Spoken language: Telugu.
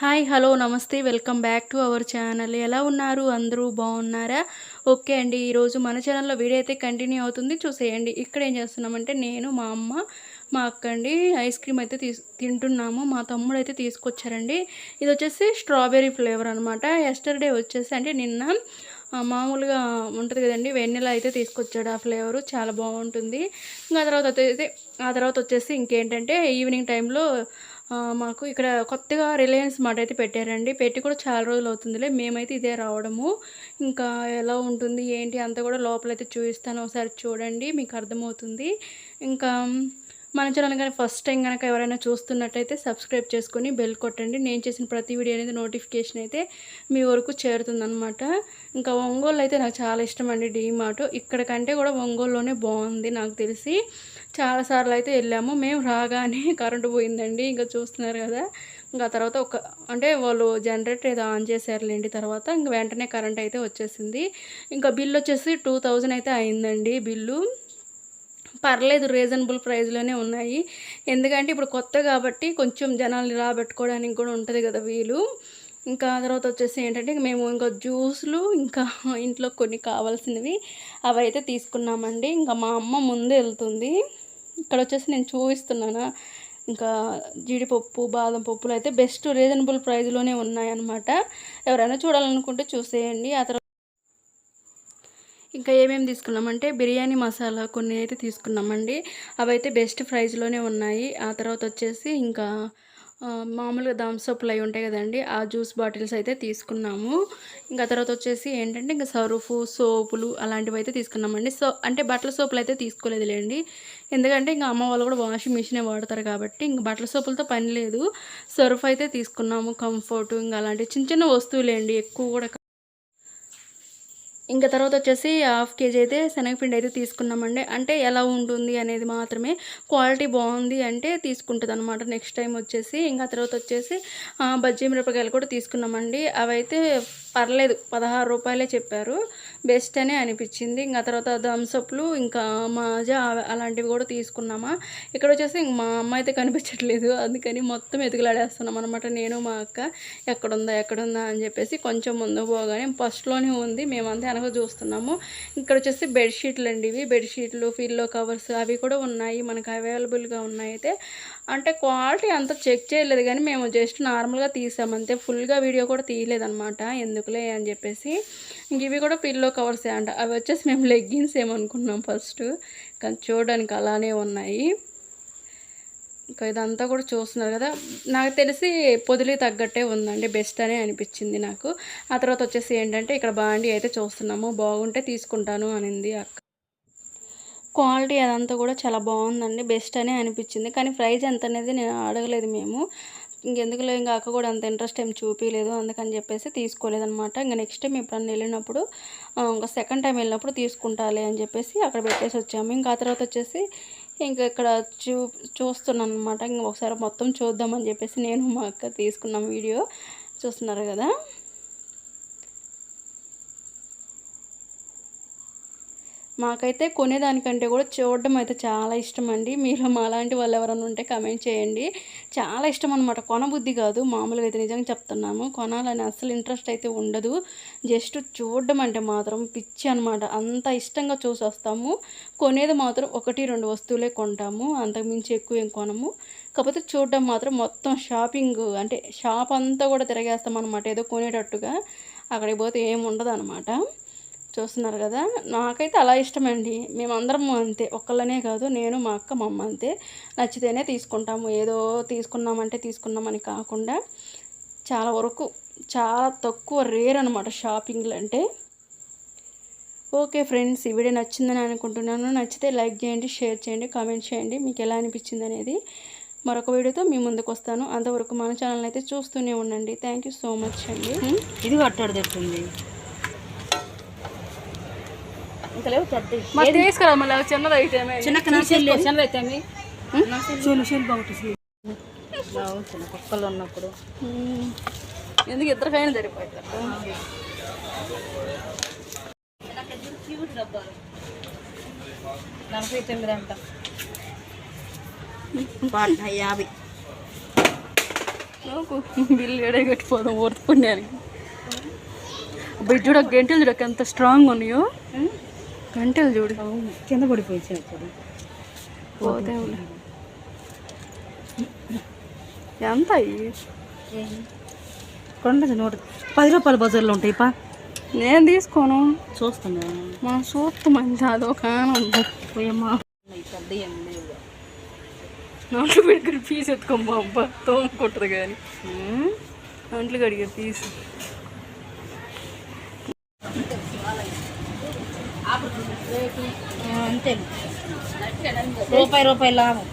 హాయ్ హలో నమస్తే welcome back to our channel. ఎలా ఉన్నారు? అందరూ బాగున్నారా? ఓకే అండి ఈరోజు మన ఛానల్లో వీడియో అయితే కంటిన్యూ అవుతుంది. చూసేయండి. ఇక్కడ ఏం చేస్తున్నామంటే నేను మా అమ్మ మా అక్క అండి ఐస్ క్రీమ్ అయితే తీసు తింటున్నాము. మా తమ్ముడు అయితే తీసుకొచ్చారండి. ఇది వచ్చేసి స్ట్రాబెర్రీ ఫ్లేవర్ అనమాట ఎస్టర్డే వచ్చేసి అంటే నిన్న మామూలుగా ఉంటుంది కదండి వెన్నెల అయితే తీసుకొచ్చాడు ఆ ఫ్లేవరు. చాలా బాగుంటుంది. ఇంకా ఆ తర్వాత వచ్చేసి ఆ తర్వాత వచ్చేసి ఇంకేంటంటే ఈవినింగ్ టైంలో మాకు ఇక్కడ కొత్తగా రిలయన్స్ మాట అయితే పెట్టారండి. పెట్టి కూడా చాలా రోజులు అవుతుందిలే. మేమైతే ఇదే రావడము. ఇంకా ఎలా ఉంటుంది ఏంటి అంతా కూడా లోపలైతే చూపిస్తాను. ఒకసారి చూడండి మీకు అర్థమవుతుంది. ఇంకా మన ఛానల్ కానీ ఫస్ట్ టైం కనుక ఎవరైనా చూస్తున్నట్టయితే సబ్స్క్రైబ్ చేసుకొని బెల్ కొట్టండి. నేను చేసిన ప్రతి వీడియో అనేది నోటిఫికేషన్ అయితే మీ వరకు చేరుతుందనమాట ఇంకా ఒంగోలు అయితే నాకు చాలా ఇష్టం అండి డీమార్ట్ ఇక్కడ కంటే కూడా ఒంగోలులోనే బాగుంది నాకు తెలిసి. చాలాసార్లు అయితే వెళ్ళాము. మేము రాగానే కరెంటు పోయిందండి. ఇంకా చూస్తున్నారు కదా. ఇంకా తర్వాత ఒక అంటే వాళ్ళు జనరేటర్ ఏదో ఆన్ చేశారులేండి తర్వాత. ఇంకా వెంటనే కరెంట్ అయితే వచ్చేసింది. ఇంకా బిల్ వచ్చేసి టూ థౌజండ్ అయితే అయిందండి బిల్లు పర్లేదు రీజనబుల్ ప్రైస్లోనే ఉన్నాయి. ఎందుకంటే ఇప్పుడు కొత్త కాబట్టి కొంచెం జనాల్ని రాబెట్టుకోవడానికి కూడా ఉంటుంది కదా వీలు. ఇంకా ఆ తర్వాత వచ్చేసి ఏంటంటే మేము ఇంకా జ్యూస్లు ఇంకా ఇంట్లో కొన్ని కావాల్సినవి అవి అయితే తీసుకున్నామండి. ఇంకా మా అమ్మ ముందే వెళ్తుంది. ఇక్కడ వచ్చేసి నేను చూపిస్తున్నాను? ఇంకా జీడిపప్పు బాదం పప్పులు అయితే బెస్ట్ రీజనబుల్ ప్రైస్లోనే ఉన్నాయన్నమాట. ఎవరైనా చూడాలనుకుంటే చూసేయండి. ఆ తర్వాత ఇంకా ఏమేమి తీసుకున్నామంటే బిర్యానీ మసాలా కొన్ని అయితే తీసుకున్నామండి. అవైతే బెస్ట్ ప్రైస్లోనే ఉన్నాయి. ఆ తర్వాత వచ్చేసి ఇంకా మామూలుగా థమ్స్అప్లు అవి ఉంటాయి కదండి ఆ జ్యూస్ బాటిల్స్ అయితే తీసుకున్నాము. ఇంకా తర్వాత వచ్చేసి ఏంటంటే ఇంకా సర్ఫు సోపులు అలాంటివి అయితే తీసుకున్నామండి. సో అంటే బట్టల సోపులు అయితే తీసుకోలేదులేండి. ఎందుకంటే ఇంకా అమ్మ వాళ్ళు కూడా వాషింగ్ మిషనే వాడతారు కాబట్టి ఇంకా బట్టల సోపులతో పని లేదు. సర్ఫ్ అయితే తీసుకున్నాము కంఫర్ట్ ఇంకా అలాంటి చిన్న చిన్న వస్తువులేండి ఎక్కువ కూడా ఇంకా తర్వాత వచ్చేసి హాఫ్ కేజీ అయితే శనగపిండి అయితే తీసుకున్నామండి. అంటే ఎలా ఉంటుంది అనేది మాత్రమే క్వాలిటీ బాగుంది అంటే తీసుకుంటుంది అనమాట నెక్స్ట్ టైం వచ్చేసి ఇంకా తర్వాత వచ్చేసి బజ్జీ మిరపకాయలు కూడా తీసుకున్నామండి. అవైతే పర్లేదు పదహారు రూపాయలే చెప్పారు. బెస్ట్ అనే అనిపించింది. ఇంకా తర్వాత థమ్స్అప్లు ఇంకా మాజా అలాంటివి కూడా తీసుకున్నామా. ఇక్కడ వచ్చేసి ఇంక మా అమ్మ అయితే కనిపించట్లేదు. అందుకని మొత్తం ఎతుకులాడేస్తున్నాం అనమాట నేను మా అక్క ఎక్కడుందా ఎక్కడుందా అని చెప్పేసి కొంచెం ముందు పోగానే ఫస్ట్లోనే ఉంది. మేమంతా వెనక చూస్తున్నాము. ఇక్కడ వచ్చేసి బెడ్షీట్లు అండి ఇవి. బెడ్షీట్లు ఫిల్లో కవర్స్ అవి కూడా ఉన్నాయి. మనకు అవైలబుల్గా ఉన్నాయి అయితే. అంటే క్వాలిటీ అంత చెక్ చేయలేదు కానీ మేము జస్ట్ నార్మల్గా తీసాం అంతే. ఫుల్గా వీడియో కూడా తీయలేదన్నమాట. ఎందుకులే అని చెప్పేసి. ఇంక ఇవి కూడా పిల్లో కవర్సే అంట. అవి వచ్చేసి మేము లెగ్గిన్స్ ఏమనుకున్నాం ఫస్ట్. కానీ చూడడానికి అలానే ఉన్నాయి. ఇంకా ఇదంతా కూడా చూస్తున్నారు కదా. నాకు తెలిసి పొదిలి తగ్గట్టే ఉందండి. బెస్ట్ అనే అనిపించింది నాకు. ఆ తర్వాత వచ్చేసి ఏంటంటే ఇక్కడ బాండి అయితే చూస్తున్నాము. బాగుంటే తీసుకుంటాను అనింది అక్క. క్వాలిటీ అదంతా కూడా చాలా బాగుందండి. బెస్ట్ అనే అనిపించింది. కానీ ప్రైజ్ ఎంత అనేది నేను అడగలేదు మేము. ఇంకెందుకులే ఇంకా అక్క కూడా అంత ఇంట్రెస్ట్ ఏం చూపించలేదు అందుకని చెప్పేసి తీసుకోలేదనమాట ఇంకా నెక్స్ట్ టైం ఎప్పుడన్నా వెళ్ళినప్పుడు ఇంకా సెకండ్ టైం వెళ్ళినప్పుడు తీసుకుంటాలే అని చెప్పేసి అక్కడ పెట్టేసి వచ్చాము. ఇంకా ఆ తర్వాత వచ్చేసి ఇంకా ఇక్కడ చూ చూస్తున్నాను అనమాట ఇంక ఒకసారి మొత్తం చూద్దామని చెప్పేసి నేను మా అక్క తీసుకున్నాం వీడియో చూస్తున్నారు కదా? మాకైతే కొనేదానికంటే కూడా చూడడం అయితే చాలా ఇష్టం అండి మీరు మాలాంటి వాళ్ళు ఎవరైనా ఉంటే కమెంట్ చేయండి. చాలా ఇష్టం అనమాట కొనబుద్ధి కాదు. మామూలుగా అయితే నిజంగా చెప్తున్నాము. కొనాలని అసలు ఇంట్రెస్ట్ అయితే ఉండదు. జస్ట్ చూడడం అంటే మాత్రం పిచ్చి అనమాట అంత ఇష్టంగా చూసి వస్తాము. కొనేది మాత్రం ఒకటి రెండు వస్తువులే కొంటాము. అంతకుమించి ఎక్కువ ఏం కొనము. కాకపోతే చూడడం మాత్రం మొత్తం షాపింగ్ అంటే షాప్ అంతా కూడా తిరగేస్తాం అనమాట ఏదో కొనేటట్టుగా. అక్కడికి పోతే ఏం ఉండదు అనమాట చూస్తున్నారు కదా? నాకైతే అలా ఇష్టమండి. మేమందరం అంతే. ఒక్కళ్ళనే కాదు నేను మా అక్క మా అమ్మ అంతే. నచ్చితేనే తీసుకుంటాము. ఏదో తీసుకున్నామంటే తీసుకున్నామని కాకుండా చాలా వరకు చాలా తక్కువ రేర్ అనమాట షాపింగ్లు అంటే. ఓకే ఫ్రెండ్స్ ఈ వీడియో నచ్చిందని అనుకుంటున్నాను. నచ్చితే లైక్ చేయండి షేర్ చేయండి కామెంట్ చేయండి. మీకు ఎలా అనిపించింది అనేది మరొక వీడియోతో మీ ముందుకు వస్తాను. అంతవరకు మన ఛానల్ అయితే చూస్తూనే ఉండండి. థ్యాంక్ యూ సో మచ్ అండి. ఇది కట్టాడు తెచ్చింది. ఇంకా లేవు పెద్ద మరి తీసుకురా మళ్ళీ అవి చిన్నది ఐటమే చిన్న కనర్సీలు చిన్నది. అయితే చూలు చూలు బాగుంటుంది బాగు చిన్న కుక్కలు ఉన్నప్పుడు. ఎందుకు ఇద్దరికైనా సరిపోతారు నలభై తొమ్మిది అంట. బాగుంటాయి యాభై. బిల్లు ఎడే కట్టిపోదాం పుణ్యానికి అబ్బాయి చూడ గంటలు చూడక ఎంత స్ట్రాంగ్ ఉన్నాయో. గంటలు చూడు. కింద పడిపోయి చూడు పోతే ఎంత అయ్యి? కొండ నూట పది రూపాయల బజార్లో ఉంటాయి పా. నేను తీసుకోను. చూస్తున్నా. మా సూత్తు మంచి అదో కానం పోయమ్మా పెద్ద ఏం లేవు నాట్లు పెట్టుకుని పీస్ ఎత్తుకోమ్మా అబ్బా తోముకుంటుంది కానీ. అంట్లు కడిగే పీస్. అంతే. రూపాయి రూపాయి లాభం.